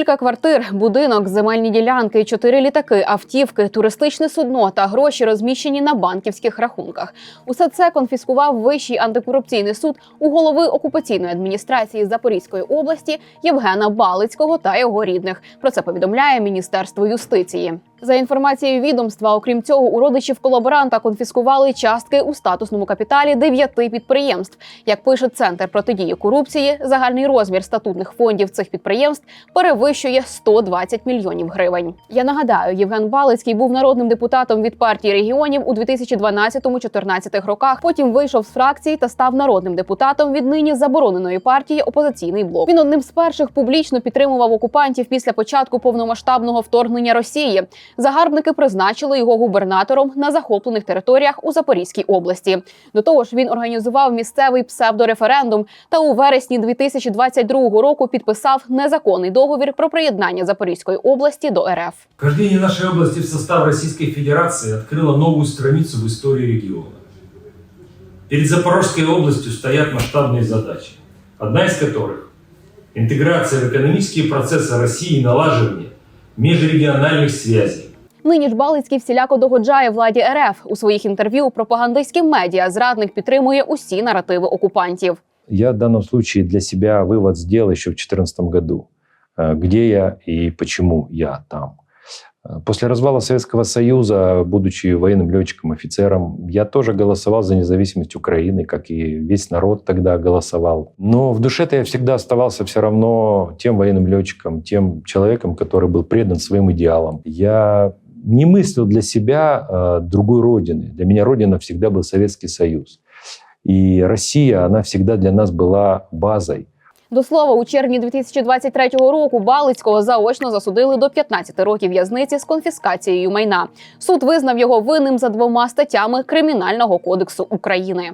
Кілька квартир, будинок, земельні ділянки, чотири літаки, автівки, туристичне судно та гроші розміщені на банківських рахунках. Усе це конфіскував Вищий антикорупційний суд у голови окупаційної адміністрації Запорізької області Євгена Балицького та його рідних. Про це повідомляє Міністерство юстиції. За інформацією відомства, окрім цього, у родичів колаборанта конфіскували частки у статусному капіталі дев'яти підприємств. Як пише центр протидії корупції, загальний розмір статутних фондів цих підприємств перевищує 120 мільйонів гривень. Я нагадаю, Євген Балицький був народним депутатом від партії регіонів у 2012-2014 роках. Потім вийшов з фракції та став народним депутатом від нині забороненої партії Опозиційний блок. Він одним з перших публічно підтримував окупантів після початку повномасштабного вторгнення Росії. Загарбники призначили його губернатором на захоплених територіях у Запорізькій області. До того ж, він організував місцевий псевдореферендум та у вересні 2022 року підписав незаконний договір про приєднання Запорізької області до РФ. Вхождение нашей области в состав Российской Федерации открыло новую страницу в истории региона. Перед Запорожской областью стоят масштабные задачи, одна из которых – интеграция в экономические процессы России и налаживание межрегиональных связей. Нині ж Балицький всіляко догоджає владі РФ у своїх інтерв'ю пропагандистським медіа. Зрадник підтримує усі наративи окупантів. Я в данном случае для себя вывод сделал еще в 2014 году. Э, Где я и почему я там. Э, После развала Советского Союза, будучи военным летчиком, офицером, я тоже голосовал за независимость Украины, как и весь народ тогда голосовал. Но в душе-то я всегда оставался все равно тем военным летчиком, тем человеком, который был предан своим идеалам. Я не мыслил для себя э, другой родины. Для меня родина всегда был Советский Союз. И Россия, она всегда для нас была базой. До слова, у червні 2023 року Балицького заочно засудили до 15 років в'язниці з конфіскацією майна. Суд визнав його винним за двома статтями Кримінального кодексу України.